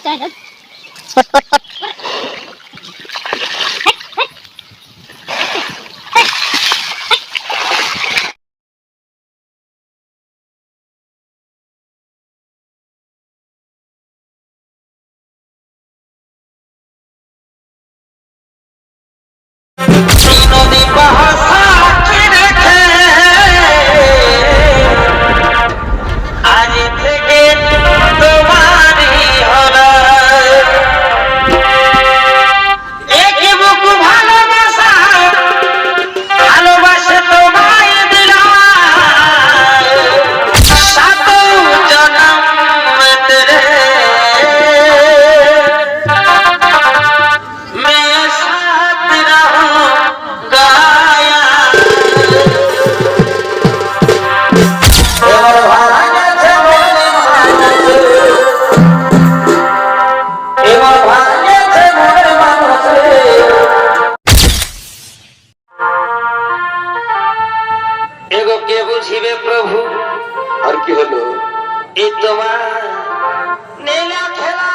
उतारा এগো কে বুঝিবে প্রভু? আর কি হলো? এই তোমার নীলা খেলা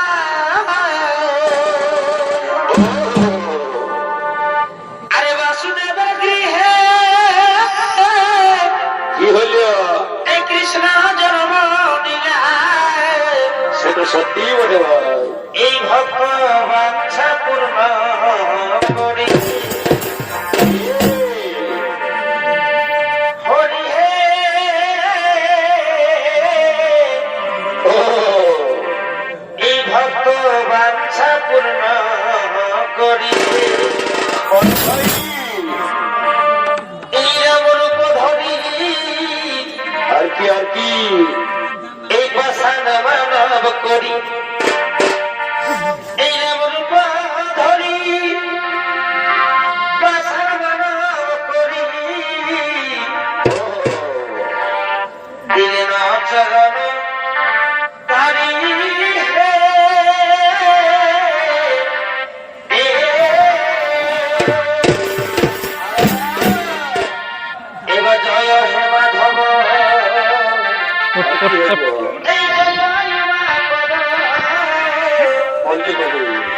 আরে বাসুদেব গৃহে। কি হলো? এই কৃষ্ণ জন্ম নিলা। সেটা সত্যি বটে ভাই। এই ভক্ত মানব করি এই ধরি মানব করি দিলেন চরণ তারি হে জয় হে মাধব বঞ্চিত করে